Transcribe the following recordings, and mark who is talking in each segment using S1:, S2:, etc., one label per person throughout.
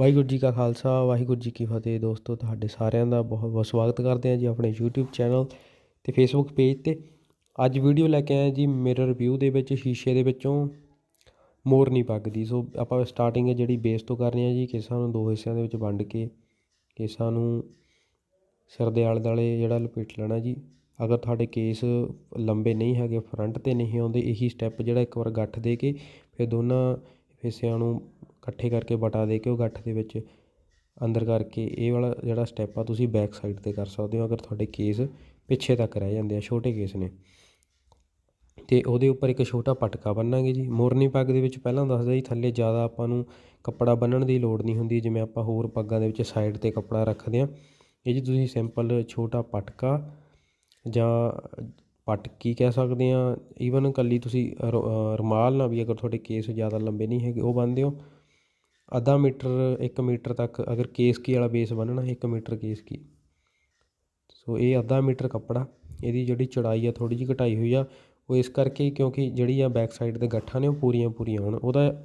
S1: ਵਾਹਿਗੁਰੂ ਜੀ ਕਾ ਖਾਲਸਾ, ਵਾਹਿਗੁਰੂ ਜੀ ਕੀ ਫਤਿਹ ਦੋਸਤੋ, ਤੁਹਾਡੇ ਸਾਰਿਆਂ ਦਾ ਬਹੁਤ ਬਹੁਤ ਸਵਾਗਤ ਕਰਦੇ ਹਾਂ ਜੀ ਆਪਣੇ YouTube ਚੈਨਲ ਤੇ Facebook ਪੇਜ ਤੇ। ਅੱਜ ਵੀਡੀਓ ਲੈ ਕੇ ਆਏ ਜੀ ਮਿਰਰ ਰਿਵਿਊ ਦੇ ਵਿੱਚ, ਸ਼ੀਸ਼ੇ ਦੇ ਵਿੱਚੋਂ ਮੋਰ ਨਹੀਂ ਪੱਕਦੀ ਸੋ ਆਪਾਂ ਸਟਾਰਟਿੰਗ ਹੈ ਜਿਹੜੀ ਬੇਸ ਤੋਂ ਕਰਨੀ ਰਹੇ ਹਾਂ ਜੀ, ਕੇਸਾਂ ਨੂੰ ਦੋ ਹਿੱਸਿਆਂ ਦੇ ਵਿੱਚ ਵੰਡ ਕੇ, ਕੇਸਾਂ ਨੂੰ ਸਿਰ ਦੇ ਆਲੇ ਦੁਆਲੇ ਜਿਹੜਾ ਲਪੇਟ ਲੈਣਾ ਜੀ। ਅਗਰ ਤੁਹਾਡੇ ਕੇਸ ਲੰਬੇ ਨਹੀਂ ਹੈਗੇ ਫਰੰਟ ਤੇ ਨਹੀਂ ਆਉਂਦੇ ਇਹੀ ਸਟੈਪ ਜਿਹੜਾ ਇੱਕ ਵਾਰ ਗੱਠ ਦੇ ਕੇ, ਫਿਰ ਦੋਨਾਂ ਹਿੱਸਿਆਂ ਨੂੰ ਇਕੱਠੇ ਕਰਕੇ ਬਟਾ ਦੇ ਕੇ ਉਹ ਗੱਠ ਦੇ ਵਿੱਚ ਅੰਦਰ ਕਰਕੇ ਇਹ ਵਾਲਾ ਜਿਹੜਾ ਸਟੈਪ ਆ ਤੁਸੀਂ ਬੈਕ ਸਾਈਡ ਤੇ ਕਰ ਸਕਦੇ ਹੋ ਅਗਰ ਤੁਹਾਡੇ ਕੇਸ ਪਿੱਛੇ ਤੱਕ ਰਹਿ ਜਾਂਦੇ ਆ, ਛੋਟੇ ਕੇਸ ਨੇ। ਤੇ ਉਹਦੇ ਉੱਪਰ ਇੱਕ ਛੋਟਾ ਪਟਕਾ ਬੰਨਾਂਗੇ ਜੀ। ਮੋਰਨੀ ਪੱਗ ਦੇ ਵਿੱਚ ਪਹਿਲਾਂ ਦੱਸਦਾ ਜੀ, ਥੱਲੇ ਜ਼ਿਆਦਾ ਆਪਾਂ ਨੂੰ ਕੱਪੜਾ ਬੰਨਣ ਦੀ ਲੋੜ ਨਹੀਂ ਹੁੰਦੀ, ਜਿਵੇਂ ਆਪਾਂ ਹੋਰ ਪੱਗਾਂ ਦੇ ਵਿੱਚ ਸਾਈਡ ਤੇ ਕੱਪੜਾ ਰੱਖਦੇ ਆ ਇਹ ਜੀ ਤੁਸੀਂ ਸਿੰਪਲ ਛੋਟਾ ਪਟਕਾ ਜਾਂ ਪਟਕੀ ਕਹਿ ਸਕਦੇ ਆ ਈਵਨ ਕੱਲੀ ਤੁਸੀਂ ਰ- ਰੁਮਾਲ ਨਾਲ ਵੀ ਅਗਰ ਤੁਹਾਡੇ ਕੇਸ ਜ਼ਿਆਦਾ ਲੰਬੇ ਨਹੀਂ ਹੈਗੇ, ਉਹ ਬੰਨ੍ਹਦੇ ਹੋ ਅੱਧਾ ਮੀਟਰ 1 ਮੀਟਰ ਤੱਕ ਅਗਰ ਕੇਸਕੀ ਵਾਲਾ ਬੇਸ ਬੰਨਣਾ 1 ਮੀਟਰ ਕੇਸਕੀ ਸੋ ਇਹ ਅੱਧਾ ਮੀਟਰ ਕੱਪੜਾ, ਇਹਦੀ ਜਿਹੜੀ ਚੜਾਈ ਆ ਥੋੜੀ ਜਿਹੀ ਘਟਾਈ ਹੋਈ ਆ। ਉਹ ਇਸ ਕਰਕੇ ਕਿਉਂਕਿ ਜਿਹੜੀ ਆ ਬੈਕ ਸਾਈਡ ਦੇ ਗੱਠਾਂ ਨੇ, ਉਹ ਪੂਰੀਆਂ ਪੂਰੀਆਂ ਹੋਣ। ਉਹਦਾ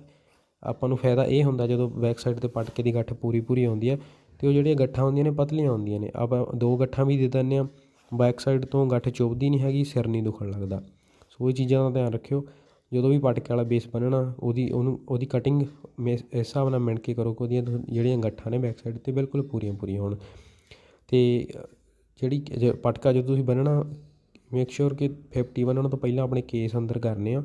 S1: ਆਪਾਂ ਨੂੰ ਫਾਇਦਾ ਇਹ ਹੁੰਦਾ ਜਦੋਂ ਬੈਕ ਸਾਈਡ ਤੇ ਪਟਕੇ ਦੀ ਗੱਠ ਪੂਰੀ ਪੂਰੀ ਆਉਂਦੀ ਆ, ਤੇ ਉਹ ਜਿਹੜੀਆਂ ਗੱਠਾਂ ਹੁੰਦੀਆਂ ਨੇ, ਪਤਲੀਆਂ ਹੁੰਦੀਆਂ ਨੇ। ਆਪਾਂ ਦੋ ਗੱਠਾਂ ਵੀ ਦੇ ਦਿੰਦੇ ਆ। ਬੈਕ ਸਾਈਡ ਤੋਂ ਗੱਠ ਚੁੱਭਦੀ ਨਹੀਂ ਹੈਗੀ, ਸਿਰ ਨਹੀਂ ਦੁਖਣ ਲੱਗਦਾ। ਸੋ ਇਹ ਚੀਜ਼ਾਂ ਦਾ ਧਿਆਨ ਰੱਖਿਓ। ਜਦੋਂ ਵੀ ਪਟਕੇ ਵਾਲਾ ਬੇਸ ਬੰਨਣਾ, ਉਹਦੀ, ਉਹਨੂੰ, ਉਹਦੀ ਕਟਿੰਗ ਇਸ ਹਿਸਾਬ ਨਾਲ ਮਿਣ ਕੇ ਕਰੋ ਕਿ ਉਹਦੀਆਂ ਜਿਹੜੀਆਂ ਗੱਠਾਂ ਨੇ ਬੈਕ ਸਾਈਡ ਤੇ ਬਿਲਕੁਲ ਪੂਰੀਆਂ ਪੂਰੀਆਂ ਹੋਣ। ਅਤੇ ਜਿਹੜੀ ਜ- ਪਟਕਾ ਜਦੋਂ ਤੁਸੀਂ ਬੰਨ੍ਹਣਾ ਮੇਕ ਸ਼ੋਰ ਕਿ ਫਿਫਟੀ ਬੰਨ੍ਹਣ ਤੋਂ ਪਹਿਲਾਂ ਆਪਣੇ ਕੇਸ ਅੰਦਰ ਕਰਨੇ ਆ।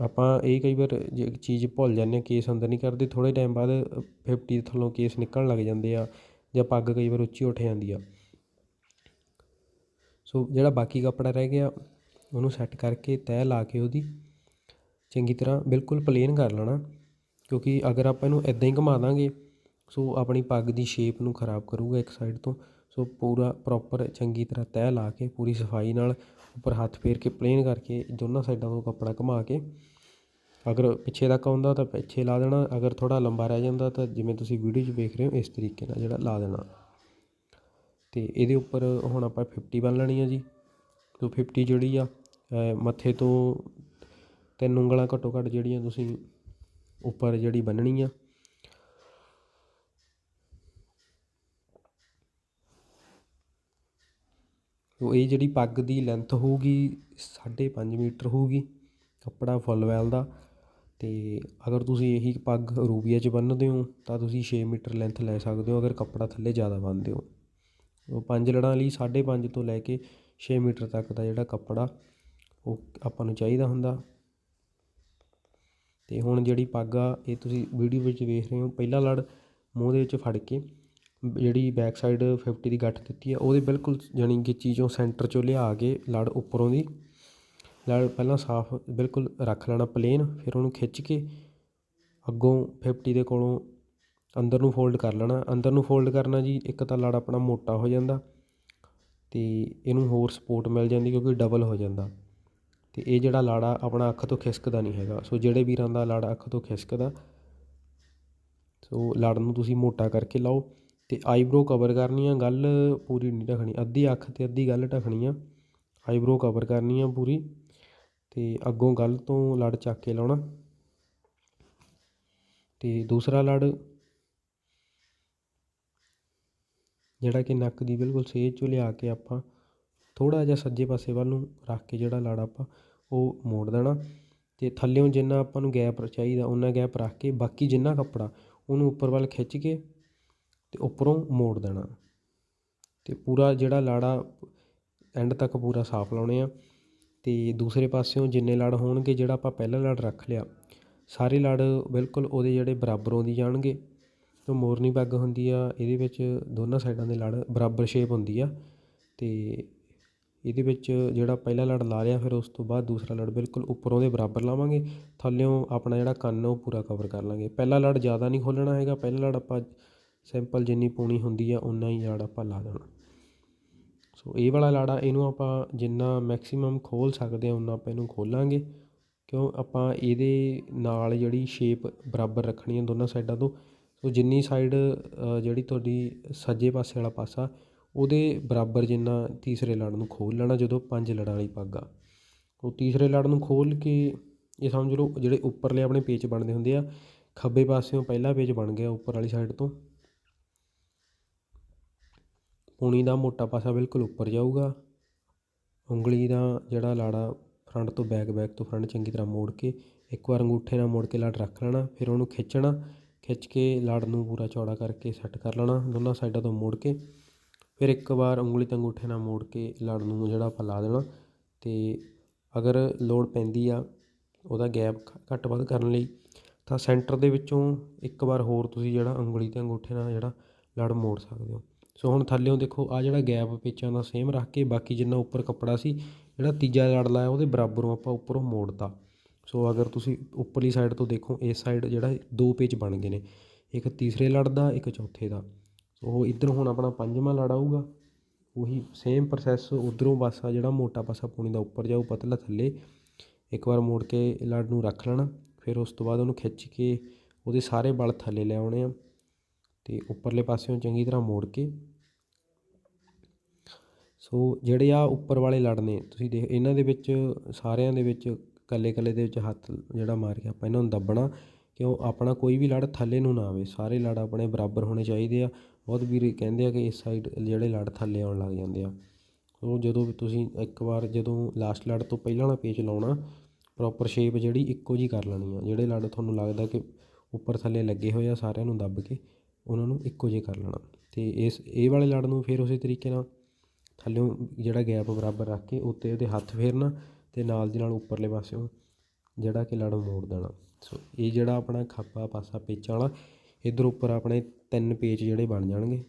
S1: ਆਪਾਂ ਇਹ ਕਈ ਵਾਰ ਜੇ ਚੀਜ਼ ਭੁੱਲ ਜਾਂਦੇ ਹਾਂ ਕੇਸ ਅੰਦਰ ਨਹੀਂ ਕਰਦੇ, ਥੋੜ੍ਹੇ ਟਾਈਮ ਬਾਅਦ 50 ਦੇ ਥੱਲੋਂ ਕੇਸ ਨਿਕਲਣ ਲੱਗ ਜਾਂਦੇ ਆ ਜਾਂ ਪੱਗ ਕਈ ਵਾਰ ਉੱਚੀ ਉੱਠ ਜਾਂਦੀ ਆ। ਸੋ, ਜਿਹੜਾ ਬਾਕੀ ਕੱਪੜਾ ਰਹਿ ਗਿਆ ਉਹਨੂੰ ਸੈੱਟ ਕਰਕੇ ਤੈਅ ਲਾ ਕੇ ਉਹਦੀ ਚੰਗੀ ਤਰ੍ਹਾਂ ਬਿਲਕੁਲ ਪਲੇਨ ਕਰ ਲੈਣਾ। ਕਿਉਂਕਿ ਅਗਰ ਆਪਾਂ ਇਹਨੂੰ ਇੱਦਾਂ ਹੀ ਘੁਮਾ ਦਾਂਗੇ, ਸੋ ਆਪਣੀ ਪੱਗ ਦੀ ਸ਼ੇਪ ਨੂੰ ਖਰਾਬ ਕਰੂਗਾ ਇੱਕ ਸਾਈਡ ਤੋਂ। ਸੋ ਪੂਰਾ ਪ੍ਰੋਪਰ ਚੰਗੀ ਤਰ੍ਹਾਂ ਤੈਅ ਲਾ ਕੇ, ਪੂਰੀ ਸਫ਼ਾਈ ਨਾਲ ਉੱਪਰ ਹੱਥ ਫੇਰ ਕੇ ਪਲੇਨ ਕਰਕੇ ਦੋਨਾਂ ਸਾਈਡਾਂ ਤੋਂ ਕੱਪੜਾ ਘੁਮਾ ਕੇ। ਅਗਰ ਪਿੱਛੇ ਤੱਕ ਆਉਂਦਾ ਤਾਂ ਪਿੱਛੇ ਲਾ ਦੇਣਾ, ਅਗਰ ਥੋੜਾ ਲੰਬਾ ਰਹਿ ਜਾਂਦਾ ਤਾਂ ਜਿਵੇਂ ਤੁਸੀਂ ਵੀਡੀਓ 'ਚ ਵੇਖ ਰਹੇ ਹੋ, ਇਸ ਤਰੀਕੇ ਨਾਲ ਜਿਹੜਾ ਲਾ ਦੇਣਾ। ਤੇ ਇਹਦੇ ਉੱਪਰ ਹੁਣ ਆਪਾਂ 50 ਬੰਨ ਲੈਣੀ ਆ ਜੀ। ਤੋ 50 ਜਿਹੜੀ ਆ ਮੱਥੇ ਤੋਂ ਤਿੰਨ ਉਂਗਲਾਂ ਘੱਟੋ ਘੱਟ ਜਿਹੜੀਆਂ ਤੁਸੀਂ ਉੱਪਰ ਜਿਹੜੀ ਬੰਨਣੀ ਆ। ਤੋ ਇਹ ਜਿਹੜੀ ਪੱਗ ਦੀ ਲੈਂਥ ਹੋਊਗੀ 5.5 ਮੀਟਰ ਹੋਊਗੀ ਕੱਪੜਾ ਫੁੱਲ ਵੈਲ ਦਾ। ਤੇ ਅਗਰ ਤੁਸੀਂ ਇਹੀ ਪੱਗ ਰੂਬੀਆ 'ਚ ਬੰਨ੍ਹਦੇ ਹੋ, ਤਾਂ ਤੁਸੀਂ 6 ਮੀਟਰ ਲੈਂਥ ਲੈ ਸਕਦੇ ਹੋ, ਅਗਰ ਕੱਪੜਾ ਥੱਲੇ ਜ਼ਿਆਦਾ ਬੰਨਦੇ ਹੋ। ਉਹ ਪੰਜ ਲੜਾਂ ਲਈ 5.5 ਤੋਂ ਲੈ ਕੇ 6 ਮੀਟਰ ਤੱਕ ਦਾ ਜਿਹੜਾ ਕੱਪੜਾ ਉਹ ਆਪਾਂ ਨੂੰ ਚਾਹੀਦਾ ਹੁੰਦਾ। ਅਤੇ ਹੁਣ ਜਿਹੜੀ ਪੱਗ ਆ, ਇਹ ਤੁਸੀਂ ਵੀਡੀਓ ਵਿੱਚ ਵੇਖ ਰਹੇ ਹੋ। ਪਹਿਲਾ ਲੜ ਮੂੰਹ ਦੇ ਵਿੱਚ ਫੜ ਕੇ ਜਿਹੜੀ ਬੈਕ ਸਾਈਡ 50 ਦੀ ਗੱਠ ਦਿੱਤੀ ਆ, ਉਹਦੇ ਬਿਲਕੁਲ ਜਾਣੀ ਗਿੱਚੀ 'ਚੋਂ ਸੈਂਟਰ ਚੋਂ ਲਿਆ ਕੇ ਲੜ ਉੱਪਰੋਂ ਦੀ। ਲੜ ਪਹਿਲਾਂ ਸਾਫ਼ ਬਿਲਕੁਲ ਰੱਖ ਲੈਣਾ ਪਲੇਨ ਫਿਰ ਉਹਨੂੰ ਖਿੱਚ ਕੇ ਅੱਗੋਂ 50 ਦੇ ਕੋਲੋਂ ਅੰਦਰ ਨੂੰ ਫੋਲਡ ਕਰ ਲੈਣਾ। ਅੰਦਰ ਨੂੰ ਫੋਲਡ ਕਰਨਾ ਜੀ, ਇੱਕ ਤਾਂ ਲੜ ਆਪਣਾ ਮੋਟਾ ਹੋ ਜਾਂਦਾ ਤੇ ਇਹਨੂੰ ਹੋਰ ਸਪੋਰਟ ਮਿਲ ਜਾਂਦੀ ਕਿਉਂਕਿ ਡਬਲ ਹੋ ਜਾਂਦਾ। ਅਤੇ ਇਹ ਜਿਹੜਾ ਲਾੜਾ ਆਪਣਾ ਅੱਖ ਤੋਂ ਖਿਸਕਦਾ ਨਹੀਂ ਹੈਗਾ। ਸੋ ਜਿਹੜੇ ਵੀਰਾਂ ਦਾ ਲਾੜਾ ਅੱਖ ਤੋਂ ਖਿਸਕਦਾ, ਸੋ ਲੜ ਨੂੰ ਤੁਸੀਂ ਮੋਟਾ ਕਰਕੇ ਲਾਓ ਤੇ ਆਈਬ੍ਰੋ ਕਵਰ ਕਰਨੀ ਆ, ਗੱਲ ਪੂਰੀ ਨਹੀਂ ਢਕਣੀ ਅੱਧੀ ਅੱਖ ਤੇ ਅੱਧੀ ਗੱਲ ਢੱਕਣੀ ਆ, ਆਈਬ੍ਰੋ ਕਵਰ ਕਰਨੀ ਆ ਪੂਰੀ ਤੇ ਅੱਗੋਂ ਗੱਲ ਤੋਂ ਲੜ ਚੱਕ ਕੇ ਲਾਉਣਾ। ਤੇ ਦੂਸਰਾ ਲੜ, ਜਿਹੜਾ ਕਿ ਨੱਕ ਦੀ ਬਿਲਕੁਲ ਸੇਜ ਚੋਂ ਲਿਆ ਕੇ ਆਪਾਂ ਥੋੜ੍ਹਾ ਜਿਹਾ ਸੱਜੇ ਪਾਸੇ ਵੱਲ ਨੂੰ ਰੱਖ ਕੇ ਜਿਹੜਾ ਲੜ ਆਪਾਂ ਉਹ ਮੋੜ ਦੇਣਾ ਅਤੇ ਥੱਲਿਓਂ ਜਿੰਨਾ ਆਪਾਂ ਨੂੰ ਗੈਪ ਚਾਹੀਦਾ ਉਹਨਾਂ ਗੈਪ ਰੱਖ ਕੇ ਬਾਕੀ ਜਿੰਨਾ ਕੱਪੜਾ ਉਹਨੂੰ ਉੱਪਰ ਵੱਲ ਖਿੱਚ ਕੇ ਅਤੇ ਉੱਪਰੋਂ ਮੋੜ ਦੇਣਾ। ਅਤੇ ਪੂਰਾ ਜਿਹੜਾ ਲਾੜਾ ਐਂਡ ਤੱਕ ਪੂਰਾ ਸਾਫ਼ ਲਾਉਣੇ ਆ ਅਤੇ ਦੂਸਰੇ ਪਾਸਿਓਂ ਜਿੰਨੇ ਲੜ ਹੋਣਗੇ ਜਿਹੜਾ ਆਪਾਂ ਪਹਿਲਾ ਲੜ ਰੱਖ ਲਿਆ, ਸਾਰੇ ਲੜ ਬਿਲਕੁਲ ਉਹਦੇ ਜਿਹੜੇ ਬਰਾਬਰੋਂ ਦੀ ਜਾਣਗੇ। ਤੇ ਮੋਰਨੀ ਪੱਗ ਹੁੰਦੀ ਆ, ਇਹਦੇ ਵਿੱਚ ਦੋਨਾਂ ਸਾਈਡਾਂ ਦੇ ਲੜ ਬਰਾਬਰ ਸ਼ੇਪ ਹੁੰਦੀ ਆ ਅਤੇ ਇਹਦੇ ਵਿੱਚ ਜਿਹੜਾ ਪਹਿਲਾ ਲੜ ਲਾ ਲਿਆ, ਫਿਰ ਉਸ ਤੋਂ ਬਾਅਦ ਦੂਸਰਾ ਲੜ ਬਿਲਕੁਲ ਉੱਪਰੋਂ ਦੇ ਬਰਾਬਰ ਲਾਵਾਂਗੇ, ਥੱਲਿਓਂ ਆਪਣਾ ਜਿਹੜਾ ਕੰਨ ਉਹ ਪੂਰਾ ਕਵਰ ਕਰ ਲਾਂਗੇ। ਪਹਿਲਾ ਲੜ ਜ਼ਿਆਦਾ ਨਹੀਂ ਖੋਲ੍ਹਣਾ ਹੈਗਾ, ਪਹਿਲਾ ਲੜ ਆਪਾਂ ਸਿੰਪਲ ਜਿੰਨੀ ਪੂਣੀ ਹੁੰਦੀ ਆ ਉਨਾ ਹੀ ਲੜ ਆਪਾਂ ਲਾ ਦੇਣਾ। ਸੋ ਇਹ ਵਾਲਾ ਲਾੜਾ ਇਹਨੂੰ ਆਪਾਂ ਜਿੰਨਾ ਮੈਕਸਿਮਮ ਖੋਲ ਸਕਦੇ ਆ ਉਨਾ ਆਪਾਂ ਇਹਨੂੰ ਖੋਲਾਂਗੇ। ਕਿਉਂ? ਆਪਾਂ ਇਹਦੇ ਨਾਲ ਜਿਹੜੀ ਸ਼ੇਪ ਬਰਾਬਰ ਰੱਖਣੀ ਹੈ ਦੋਨਾਂ ਸਾਈਡਾਂ ਤੋਂ। ਸੋ ਜਿੰਨੀ ਸਾਈਡ ਜਿਹੜੀ ਤੁਹਾਡੀ ਸੱਜੇ ਪਾਸੇ ਵਾਲਾ ਪਾਸਾ ਉਹਦੇ ਬਰਾਬਰ ਜਿੰਨਾ ਤੀਸਰੇ ਲੜ ਨੂੰ ਖੋਲ ਲੈਣਾ, ਜਦੋਂ ਪੰਜ ਲੜਾਂ ਵਾਲੀ ਪੱਗ ਆ। ਉਹ ਤੀਸਰੇ ਲੜ ਨੂੰ ਖੋਲ੍ਹ ਕੇ ਇਹ ਸਮਝ ਲਓ, ਜਿਹੜੇ ਉੱਪਰਲੇ ਆਪਣੇ ਪੇਚ ਬਣਦੇ ਹੁੰਦੇ ਆ, ਖੱਬੇ ਪਾਸਿਓਂ ਪਹਿਲਾ ਪੇਜ ਬਣ ਗਿਆ ਉੱਪਰ ਵਾਲੀ ਸਾਈਡ ਤੋਂ। ਪੂਣੀ ਦਾ ਮੋਟਾ ਪਾਸਾ ਬਿਲਕੁਲ ਉੱਪਰ ਜਾਊਗਾ। ਉਂਗਲੀ ਦਾ ਜਿਹੜਾ ਲਾੜਾ ਫਰੰਟ ਤੋਂ ਬੈਕ ਬੈਕ ਤੋਂ ਫਰੰਟ ਚੰਗੀ ਤਰ੍ਹਾਂ ਮੋੜ ਕੇ, ਇੱਕ ਵਾਰ ਅੰਗੂਠੇ ਨਾਲ ਮੋੜ ਕੇ ਲੜ ਰੱਖ ਲੈਣਾ, ਫਿਰ ਉਹਨੂੰ ਖਿੱਚਣਾ, ਖਿੱਚ ਕੇ ਲੜ ਨੂੰ ਪੂਰਾ ਚੌੜਾ ਕਰਕੇ ਸੈੱਟ ਕਰ ਲੈਣਾ, ਦੋਨਾਂ ਸਾਈਡਾਂ ਤੋਂ ਮੋੜ ਕੇ। ਫਿਰ ਇੱਕ ਵਾਰ ਉਂਗਲੀ ਅਤੇ ਅੰਗੂਠੇ ਨਾਲ ਮੋੜ ਕੇ ਲੜ ਨੂੰ ਜਿਹੜਾ ਆਪਾਂ ਲਾ ਦੇਣਾ ਅਤੇ ਅਗਰ ਲੋੜ ਪੈਂਦੀ ਆ ਉਹਦਾ ਗੈਪ ਘੱਟ ਵੱਧ ਕਰਨ ਲਈ ਤਾਂ ਸੈਂਟਰ ਦੇ ਵਿੱਚੋਂ ਇੱਕ ਵਾਰ ਹੋਰ ਤੁਸੀਂ ਜਿਹੜਾ ਉਂਗਲੀ ਅਤੇ ਅੰਗੂਠੇ ਨਾਲ ਜਿਹੜਾ ਲੜ ਮੋੜ ਸਕਦੇ ਹੋ। ਸੋ ਹੁਣ ਥੱਲੇੋਂ ਦੇਖੋ ਆ ਜਿਹੜਾ ਗੈਪ ਪੇਚਾਂ ਦਾ ਸੇਮ ਰੱਖ ਕੇ ਬਾਕੀ ਜਿੰਨਾ ਉੱਪਰ ਕੱਪੜਾ ਸੀ, ਜਿਹੜਾ ਤੀਜਾ ਲੜ ਲਾਇਆ ਉਹਦੇ ਬਰਾਬਰੋਂ ਆਪਾਂ ਉੱਪਰੋਂ ਮੋੜਤਾ। ਸੋ ਅਗਰ ਤੁਸੀਂ ਉੱਪਰਲੀ ਸਾਈਡ ਤੋਂ ਦੇਖੋ ਇਸ ਸਾਈਡ ਜਿਹੜਾ ਦੋ ਪੇਚ ਬਣ ਗਏ ਨੇ, ਇੱਕ ਤੀਸਰੇ ਲੜ ਦਾ, ਇੱਕ ਚੌਥੇ ਦਾ। ਸੋ ਇੱਧਰ ਹੁਣ ਆਪਣਾ ਪੰਜਵਾਂ ਲੜ ਆਊਗਾ। ਉਹੀ ਸੇਮ ਪ੍ਰੋਸੈਸ ਉਧਰੋਂ ਪਾਸਾ ਜਿਹੜਾ ਮੋਟਾ ਪਾਸਾ ਪੂਣੀ ਦਾ ਉੱਪਰ ਜਾਊ ਪਤਲਾ ਥੱਲੇ। ਇੱਕ ਵਾਰ ਮੋੜ ਕੇ ਲੜ ਨੂੰ ਰੱਖ ਲੈਣਾ। ਫਿਰ ਉਸ ਤੋਂ ਬਾਅਦ ਉਹਨੂੰ ਖਿੱਚ ਕੇ ਉਹਦੇ ਸਾਰੇ ਬਲ ਥੱਲੇ ਲੈ ਆਉਣੇ ਆ। ਤੇ ਉੱਪਰਲੇ ਪਾਸਿਓਂ ਚੰਗੀ ਤਰ੍ਹਾਂ ਮੋੜ ਕੇ। ਸੋ ਜਿਹੜੇ ਆ ਉੱਪਰ ਵਾਲੇ ਲੜ ਨੇ, ਤੁਸੀਂ ਦੇਖ ਇਹਨਾਂ ਦੇ ਵਿੱਚ, ਸਾਰਿਆਂ ਦੇ ਵਿੱਚ ਕੱਲੇ ਕੱਲੇ ਦੇ ਵਿੱਚ ਹੱਥ ਜਿਹੜਾ ਮਾਰ ਕੇ ਆਪਾਂ ਇਹਨਾਂ ਨੂੰ ਦੱਬਣਾ। ਕਿਉਂ? ਆਪਣਾ ਕੋਈ ਵੀ ਲੜ ਥੱਲੇ ਨੂੰ ਨਾ ਆਵੇ। ਸਾਰੇ ਲੜ ਆਪਣੇ ਬਰਾਬਰ ਹੋਣੇ ਚਾਹੀਦੇ ਆ। ਬਹੁਤ ਵੀਰ ਕਹਿੰਦੇ ਆ ਕਿ ਇਸ ਸਾਈਡ ਜਿਹੜੇ ਲੜ ਥੱਲੇ ਆਉਣ ਲੱਗ ਜਾਂਦੇ ਆ। ਉਹ ਜਦੋਂ ਵੀ ਤੁਸੀਂ ਇੱਕ ਵਾਰ ਜਦੋਂ ਲਾਸਟ ਲੜ ਤੋਂ ਪਹਿਲਾਂ ਵਾਲਾ ਪੇਚ ਲਾਉਣਾ ਪ੍ਰੋਪਰ ਸ਼ੇਪ ਜਿਹੜੀ ਇੱਕੋ ਜੀ ਕਰ ਲੈਣੀ ਆ। ਜਿਹੜੇ ਲੜ ਤੁਹਾਨੂੰ ਲੱਗਦਾ ਕਿ ਉੱਪਰ ਥੱਲੇ ਲੱਗੇ ਹੋਏ ਆ ਸਾਰਿਆਂ ਨੂੰ ਦੱਬ ਕੇ, ਉਹਨਾਂ ਨੂੰ ਇੱਕੋ ਜਿਹੇ ਕਰ ਲੈਣਾ। ਤੇ ਇਸ, ਇਹ ਵਾਲੇ ਲੜ ਨੂੰ ਫਿਰ ਉਸੇ ਤਰੀਕੇ ਨਾਲ ਥੱਲਿਓਂ ਜਿਹੜਾ ਗੈਪ ਬਰਾਬਰ ਰੱਖ ਕੇ ਉੱਤੇ ਉਹਦੇ ਹੱਥ ਫੇਰਨਾ ਤੇ ਨਾਲ ਦੀ ਨਾਲ ਉੱਪਰਲੇ ਪਾਸਿਓਂ ਜਿਹੜਾ ਕਿ ਲੜ ਮੋੜ ਦੇਣਾ। ਸੋ ਇਹ ਜਿਹੜਾ ਆਪਣਾ ਖੱਬਾ ਪਾਸਾ ਪੇਚਾਂ ਵਾਲਾ ਇੱਧਰ ਉੱਪਰ ਆਪਣੇ ਤਿੰਨ ਪੇਚ ਜਿਹੜੇ ਬਣ ਜਾਣਗੇ।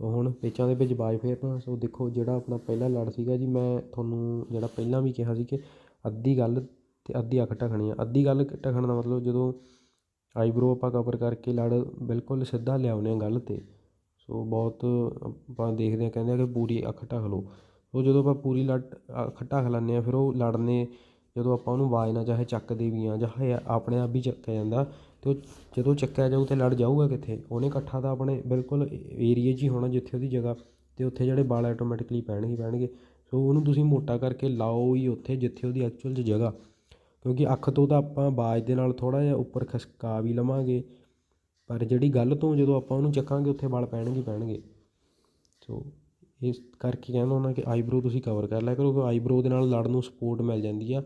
S1: ਹੁਣ ਪੇਚਾਂ ਦੇ ਵਿੱਚ ਬਾਜ ਫੇਰਨਾ ਸੋ ਦੇਖੋ ਜਿਹੜਾ ਆਪਣਾ ਪਹਿਲਾ ਲੜ ਸੀਗਾ ਜੀ, ਮੈਂ ਤੁਹਾਨੂੰ ਜਿਹੜਾ ਪਹਿਲਾਂ ਵੀ ਕਿਹਾ ਸੀ ਕਿ ਅੱਧੀ ਗੱਲ ਤੇ ਅੱਧੀ ਅੱਖ ਢਕਣੀ ਆ। ਅੱਧੀ ਗੱਲ ਢਕਣ ਦਾ ਮਤਲਬ ਜਦੋਂ ਆਈਬਰੋ ਆਪਾਂ ਕਵਰ ਕਰਕੇ ਲੜ, ਬਿਲਕੁਲ ਸਿੱਧਾ ਲਿਆਉਂਦੇ ਹਾਂ ਗੱਲ 'ਤੇ। ਸੋ ਬਹੁਤ ਆਪਾਂ ਦੇਖਦੇ ਹਾਂ ਕਹਿੰਦੇ ਆ ਕਿ ਪੂਰੀ ਅੱਖ ਢੱਕ ਲਓ। ਉਹ ਜਦੋਂ ਆਪਾਂ ਪੂਰੀ ਲੜ ਖੱਟਾ ਢੱਕ ਹਾਂ, ਫਿਰ ਉਹ ਲੜਨੇ, ਜਦੋਂ ਆਪਾਂ ਉਹਨੂੰ ਆਵਾਜ਼ ਨਾਲ ਚਾਹੇ ਚੱਕਦੇ ਵੀ ਹਾਂ, ਚਾਹੇ ਆਪਣੇ ਆਪ ਵੀ ਚੱਕਿਆ ਜਾਂਦਾ ਅਤੇ ਉਹ ਜਦੋਂ ਚੱਕਿਆ ਜਾਊ ਤਾਂ ਲੜ ਜਾਊਗਾ ਕਿੱਥੇ? ਉਹਨੇ ਇਕੱਠਾ ਤਾਂ ਆਪਣੇ ਬਿਲਕੁਲ ਏਰੀਏ 'ਚ ਹੀ ਹੋਣਾ ਜਿੱਥੇ ਉਹਦੀ ਜਗ੍ਹਾ ਅਤੇ ਉੱਥੇ ਜਿਹੜੇ ਵਾਲ ਆਟੋਮੈਟਿਕਲੀ ਪੈਣਗੇ ਹੀ ਪੈਣਗੇ ਸੋ ਉਹਨੂੰ ਤੁਸੀਂ ਮੋਟਾ ਕਰਕੇ ਲਾਓ ਹੀ ਉੱਥੇ, ਜਿੱਥੇ ਉਹਦੀ ਐਕਚੁਅਲ 'ਚ ਜਗ੍ਹਾ। ਕਿਉਂਕਿ ਅੱਖ ਤੋਂ ਤਾਂ ਆਪਾਂ ਆਵਾਜ਼ ਦੇ ਨਾਲ ਥੋੜ੍ਹਾ ਜਿਹਾ ਉੱਪਰ ਖਿਸਕਾ ਵੀ ਲਵਾਂਗੇ, ਪਰ ਜਿਹੜੀ ਗੱਲ ਤੋਂ ਜਦੋਂ ਆਪਾਂ ਉਹਨੂੰ ਚੱਕਾਂਗੇ, ਉੱਥੇ ਵਾਲ ਪੈਣਗੇ ਪੈਣਗੇ ਸੋ ਇਸ ਕਰਕੇ ਕਹਿੰਦਾ ਹੁੰਦਾ ਕਿ ਆਈਬ੍ਰੋ ਤੁਸੀਂ ਕਵਰ ਕਰ ਲਿਆ ਕਰੋ, ਕਿਉਂਕਿ ਆਈਬਰੋ ਦੇ ਨਾਲ ਲੜ ਨੂੰ ਸਪੋਰਟ ਮਿਲ ਜਾਂਦੀ ਆ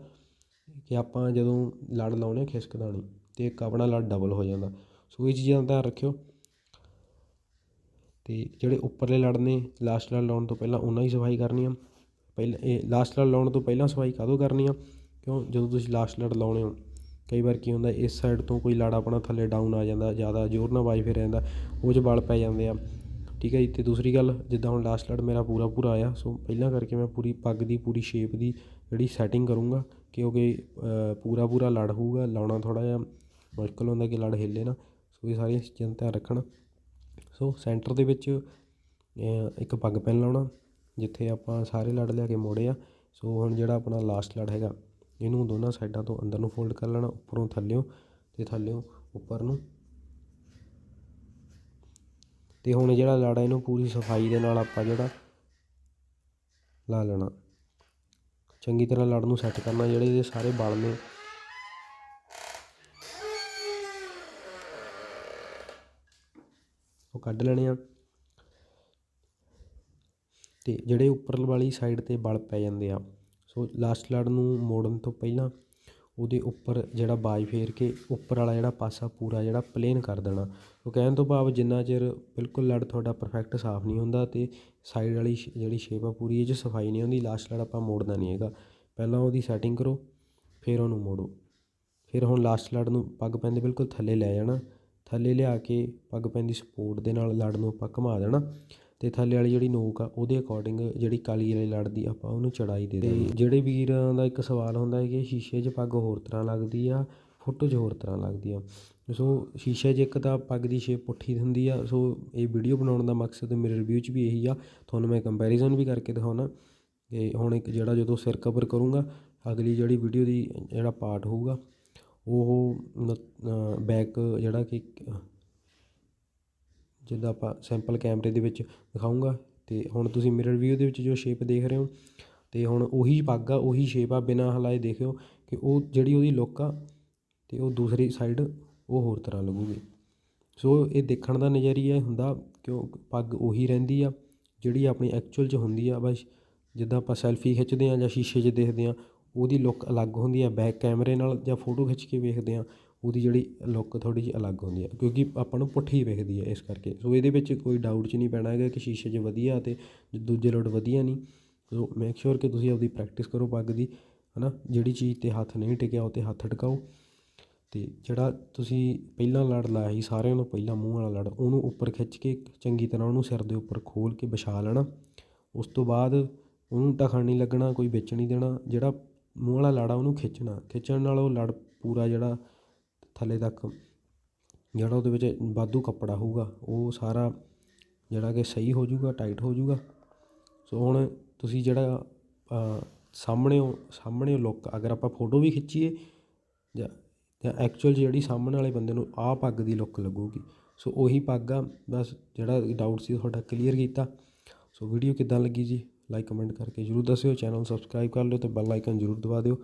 S1: ਕਿ ਆਪਾਂ ਜਦੋਂ ਲੜ ਲਾਉਂਦੇ ਖਿਸਕਦਾ ਨਹੀਂ ਅਤੇ ਇੱਕ ਆਪਣਾ ਲੜ ਡਬਲ ਹੋ ਜਾਂਦਾ। ਸੋ ਇਹ ਚੀਜ਼ਾਂ ਦਾ ਧਿਆਨ ਰੱਖਿਓ। ਅਤੇ ਜਿਹੜੇ ਉੱਪਰਲੇ ਲੜ ਨੇ ਲਾਸਟ ਲੜ ਲਾਉਣ ਤੋਂ ਪਹਿਲਾਂ ਉਹਨਾਂ ਦੀ ਸਫ਼ਾਈ ਕਰਨੀ ਆ। ਪਹਿਲਾਂ, ਇਹ ਲਾਸਟ ਲੜ ਲਾਉਣ ਤੋਂ ਪਹਿਲਾਂ ਸਫ਼ਾਈ ਕਦੋਂ ਕਰਨੀ ਆ? ਕਿਉਂ? ਜਦੋਂ ਤੁਸੀਂ ਲਾਸਟ ਲੜ ਲਾਉਣੇ ਹੋ, ਕਈ ਵਾਰ ਕੀ ਹੁੰਦਾ, ਇਸ ਸਾਈਡ ਤੋਂ ਕੋਈ ਲੜ ਆਪਣਾ ਥੱਲੇ ਡਾਊਨ ਆ ਜਾਂਦਾ, ਜ਼ਿਆਦਾ ਜ਼ੋਰ ਨਾਲ ਵਾਈ ਫਿਰ ਜਾਂਦਾ ਉਹ 'ਚ ਬਲ ਪੈ ਜਾਂਦੇ ਆ। ਠੀਕ ਹੈ ਜੀ ਅਤੇ ਦੂਸਰੀ ਗੱਲ, ਜਿੱਦਾਂ ਹੁਣ ਲਾਸਟ ਲੜ ਮੇਰਾ ਪੂਰਾ ਪੂਰਾ ਆਇਆ ਸੋ ਪਹਿਲਾਂ ਕਰਕੇ ਮੈਂ ਪੂਰੀ ਪੱਗ ਦੀ, ਪੂਰੀ ਸ਼ੇਪ ਦੀ ਜਿਹੜੀ ਸੈਟਿੰਗ ਕਰੂੰਗਾ, ਕਿਉਂਕਿ ਪੂਰਾ ਪੂਰਾ ਲੜ ਹੋਊਗਾ, ਲਾਉਣਾ ਥੋੜ੍ਹਾ ਜਿਹਾ ਮੁਸ਼ਕਿਲ ਹੁੰਦਾ ਕਿ ਲੜ ਹਿੱਲੇ ਨਾ ਸੋ ਇਹ ਸਾਰੀਆਂ ਚੀਜ਼ਾਂ ਦਾ ਧਿਆਨ ਰੱਖਣਾ। ਸੋ ਸੈਂਟਰ ਦੇ ਵਿੱਚ ਇੱਕ ਪੱਗ ਪੈਨ ਲਾਉਣਾ, ਜਿੱਥੇ ਆਪਾਂ ਸਾਰੇ ਲੜ ਲਿਆ ਕੇ ਮੋੜੇ ਆ ਸੋ ਹੁਣ ਜਿਹੜਾ ਆਪਣਾ ਲਾਸਟ ਲੜ ਹੈਗਾ, ਇਹਨੂੰ ਦੋਨਾਂ ਸਾਈਡਾਂ ਤੋਂ ਅੰਦਰ ਨੂੰ ਫੋਲਡ ਕਰ ਲੈਣਾ, ਉੱਪਰੋਂ ਥੱਲਿਓਂ ਅਤੇ ਥੱਲਿਓਂ ਉੱਪਰ ਨੂੰ ਅਤੇ ਹੁਣ ਜਿਹੜਾ ਲੜ ਆ ਇਹਨੂੰ ਪੂਰੀ ਸਫ਼ਾਈ ਦੇ ਨਾਲ ਆਪਾਂ ਜਿਹੜਾ ਲਾ ਲੈਣਾ। ਚੰਗੀ ਤਰ੍ਹਾਂ ਲੜ ਨੂੰ ਸੈੱਟ ਕਰਨਾ, ਜਿਹੜੇ ਇਹਦੇ ਸਾਰੇ ਬਲ ਨੇ। ਉਹ ਕੱਢ ਲੈਣੇ ਆ। ਅਤੇ ਜਿਹੜੇ ਉੱਪਰ ਵਾਲੀ ਸਾਈਡ 'ਤੇ ਬਲ ਪੈ ਜਾਂਦੇ ਆ, ਸੋ ਲਾਸਟ ਲੜ ਨੂੰ ਮੋੜਨ ਤੋਂ ਪਹਿਲਾਂ ਉਹਦੇ ਉੱਪਰ ਜਿਹੜਾ ਬਾਜ ਫੇਰ ਕੇ ਉੱਪਰ ਵਾਲਾ ਜਿਹੜਾ ਪਾਸਾ ਪੂਰਾ ਜਿਹੜਾ ਪਲੇਨ ਕਰ ਦੇਣਾ। ਉਹ ਕਹਿਣ ਤੋਂ ਭਾਵ ਜਿੰਨਾ ਚਿਰ ਬਿਲਕੁਲ ਲੜ ਤੁਹਾਡਾ ਪਰਫੈਕਟ ਸਾਫ਼ ਨਹੀਂ ਹੁੰਦਾ ਅਤੇ ਸਾਈਡ ਵਾਲੀ ਜਿਹੜੀ ਸ਼ੇਪ ਆ ਪੂਰੀ ਇਹ 'ਚ ਸਫ਼ਾਈ ਨਹੀਂ ਹੁੰਦੀ ਲਾਸਟ ਲੜ ਆਪਾਂ ਮੋੜਨਾ ਨਹੀਂ ਹੈਗਾ। ਪਹਿਲਾਂ ਉਹਦੀ ਸੈਟਿੰਗ ਕਰੋ, ਫਿਰ ਉਹਨੂੰ ਮੋੜੋ। ਫਿਰ ਹੁਣ ਲਾਸਟ ਲੜ ਨੂੰ ਪੱਗ ਪੈਂਦੇ ਬਿਲਕੁਲ ਥੱਲੇ ਲੈ ਜਾਣਾ। ਥੱਲੇ ਲਿਆ ਕੇ ਪੱਗ ਪੈਂਦੀ ਸਪੋਰਟ ਦੇ ਨਾਲ ਲੜ ਨੂੰ ਆਪਾਂ ਘੁਮਾ ਦੇਣਾ। ਅਤੇ ਥੱਲੇ ਵਾਲੀ ਜਿਹੜੀ ਨੋਕ ਆ, ਉਹਦੇ ਅਕੋਰਡਿੰਗ ਜਿਹੜੀ ਕਾਲੀ ਵਾਲੀ ਲੜ ਦੀ ਆਪਾਂ ਉਹਨੂੰ ਚੜਾਈ ਦੇ ਦੇਣੀ ਜਿਹੜੇ ਵੀਰਾਂ ਦਾ ਇੱਕ ਸਵਾਲ ਹੁੰਦਾ ਹੈ ਕਿ ਸ਼ੀਸ਼ੇ 'ਚ ਪੱਗ ਹੋਰ ਤਰ੍ਹਾਂ ਲੱਗਦੀ ਆ, ਫੋਟੋ 'ਚ ਹੋਰ ਤਰ੍ਹਾਂ ਲੱਗਦੀ ਆ। ਸੋ ਸ਼ੀਸ਼ੇ 'ਚ ਇੱਕ ਤਾਂ ਪੱਗ ਦੀ ਸ਼ੇਪ ਪੁੱਠੀ ਹੁੰਦੀ ਆ, ਸੋ ਇਹ ਵੀਡੀਓ ਬਣਾਉਣ ਦਾ ਮਕਸਦ ਮੇਰੇ ਰਿਵਿਊ 'ਚ ਵੀ ਇਹੀ ਆ। ਤੁਹਾਨੂੰ ਮੈਂ ਕੰਪੈਰੀਜ਼ਨ ਵੀ ਕਰਕੇ ਦਿਖਾਉਣਾ। ਕਿ ਹੁਣ ਇੱਕ ਜਿਹੜਾ ਜਦੋਂ ਸਿਰ ਕਵਰ ਕਰੂੰਗਾ, ਅਗਲੀ ਜਿਹੜੀ ਵੀਡੀਓ ਦੀ ਜਿਹੜਾ ਪਾਰਟ ਹੋਊਗਾ, ਉਹ ਬੈਕ ਜਿਹੜਾ ਕਿ ਜਿੱਦਾਂ ਆਪਾਂ ਸੈਂਪਲ ਕੈਮਰੇ ਦੇ ਵਿੱਚ ਦਿਖਾਊਂਗਾ ਅਤੇ ਹੁਣ ਤੁਸੀਂ ਮੇਰੇ ਵਿਊ ਦੇ ਵਿੱਚ ਜੋ ਸ਼ੇਪ ਦੇਖ ਰਹੇ ਹੋ ਅਤੇ ਹੁਣ ਉਹੀ ਪੱਗ ਆ, ਉਹੀ ਸ਼ੇਪ ਆ, ਬਿਨਾਂ ਹਲਾਏ ਦੇਖਿਓ ਕਿ ਉਹ ਜਿਹੜੀ ਉਹਦੀ ਲੁੱਕ ਆ ਅਤੇ ਉਹ ਦੂਸਰੀ ਸਾਈਡ ਉਹ ਹੋਰ ਤਰ੍ਹਾਂ ਲੱਗੂਗੀ। ਸੋ ਇਹ ਦੇਖਣ ਦਾ ਨਜ਼ਰੀਆ ਇਹ ਹੁੰਦਾ ਕਿਉਂ ਪੱਗ ਉਹੀ ਰਹਿੰਦੀ ਆ, ਜਿਹੜੀ ਆਪਣੀ ਐਕਚੁਅਲ 'ਚ ਹੁੰਦੀ ਆ ਬਸ। ਜਿੱਦਾਂ ਆਪਾਂ ਸੈਲਫੀ ਖਿੱਚਦੇ ਆ ਜਾਂ ਸ਼ੀਸ਼ੇ 'ਚ ਦੇਖਦੇ ਆ, ਉਹਦੀ ਲੁੱਕ ਅਲੱਗ ਹੁੰਦੀ ਆ ਬੈਕ ਕੈਮਰੇ ਨਾਲ ਜਾਂ ਫੋਟੋ ਖਿੱਚ ਕੇ ਵੇਖਦੇ ਆ ਉਹਦੀ ਜਿਹੜੀ ਲੁੱਕ ਥੋੜ੍ਹੀ ਜਿਹੀ ਅਲੱਗ ਹੁੰਦੀ ਹੈ, ਕਿਉਂਕਿ ਆਪਾਂ ਨੂੰ ਪੁੱਠੀ ਵੇਖਦੀ ਹੈ ਇਸ ਕਰਕੇ। ਸੋ ਇਹਦੇ ਵਿੱਚ ਕੋਈ ਡਾਊਟ 'ਚ ਨਹੀਂ ਪੈਣਾ ਹੈਗਾ ਕਿ ਸ਼ੀਸ਼ੇ 'ਚ ਵਧੀਆ ਅਤੇ ਦੂਜੇ ਲੋਟ ਵਧੀਆ ਨਹੀਂ। ਸੋ ਮੇਕ ਸ਼ੋਰ ਕਿ ਤੁਸੀਂ ਆਪਦੀ ਪ੍ਰੈਕਟਿਸ ਕਰੋ ਪੱਗ ਦੀ, ਹਨਾ? ਜਿਹੜੀ ਚੀਜ਼ ਤੇ ਹੱਥ ਨਹੀਂ ਟਿਕਿਆ, ਉਹ ਤੇ ਹੱਥ ਟਿਕਾਓ। ਤੇ ਜਿਹੜਾ ਤੁਸੀਂ ਪਹਿਲਾਂ ਲੜ ਲਾਇਆ ਸੀ, ਸਾਰਿਆਂ ਨੂੰ ਪਹਿਲਾਂ ਮੂੰਹ ਵਾਲਾ ਲੜ, ਉਹਨੂੰ ਉੱਪਰ ਖਿੱਚ ਕੇ ਚੰਗੀ ਤਰ੍ਹਾਂ ਉਹਨੂੰ ਸਿਰ ਦੇ ਉੱਪਰ ਖੋਲ ਕੇ ਵਿਛਾ ਲੈਣਾ। ਉਸ ਤੋਂ ਬਾਅਦ ਉਹਨੂੰ ਢਖਣ ਨਹੀਂ ਲੱਗਣਾ, ਕੋਈ ਵਿੱਚ ਨਹੀਂ ਦੇਣਾ। ਜਿਹੜਾ ਮੂੰਹ ਵਾਲਾ ਲੜ ਆ, ਉਹਨੂੰ ਖਿੱਚਣਾ। ਖਿੱਚਣ ਨਾਲ ਉਹ ਲੜ ਪੂਰਾ ਜਿਹੜਾ ਥੱਲੇ ਤੱਕ। ਜਿਹੜਾ ਉਹਦੇ ਵਿੱਚ ਵਾਧੂ ਕੱਪੜਾ ਹੋਊਗਾ ਉਹ ਸਾਰਾ ਜਿਹੜਾ ਕਿ ਸਹੀ ਹੋ ਜਾਊਗਾ ਟਾਈਟ ਹੋ ਜਾਊਗਾ। ਸੋ ਹੁਣ ਤੁਸੀਂ ਜਿਹੜਾ ਅ, ਸਾਹਮਣੇ ਸਾਹਮਣਿਓਂ ਲੁੱਕ ਅਗਰ ਆਪਾਂ ਫੋਟੋ ਵੀ ਖਿੱਚੀਏ ਜਾਂ ਜਾਂ ਐਕਚੁਅਲ ਜਿਹੜੀ ਸਾਹਮਣੇ ਵਾਲੇ ਬੰਦੇ ਨੂੰ ਆਹ ਪੱਗ ਦੀ ਲੁੱਕ ਲੱਗੂਗੀ। ਸੋ ਉਹੀ ਪੱਗ ਆ ਬਸ ਜਿਹੜਾ ਡਾਊਟ ਸੀ ਤੁਹਾਡਾ ਕਲੀਅਰ ਕੀਤਾ। ਸੋ ਵੀਡੀਓ ਕਿੱਦਾਂ ਲੱਗੀ ਜੀ? ਲਾਈਕ ਕਮੈਂਟ ਕਰਕੇ ਜਰੂਰ ਦੱਸਿਓ ਚੈਨਲ ਸਬਸਕ੍ਰਾਈਬ ਕਰ ਲਿਓ ਤੇ ਬੈਲ ਆਈਕਨ ਜਰੂਰ ਦਬਾ ਦਿਓ।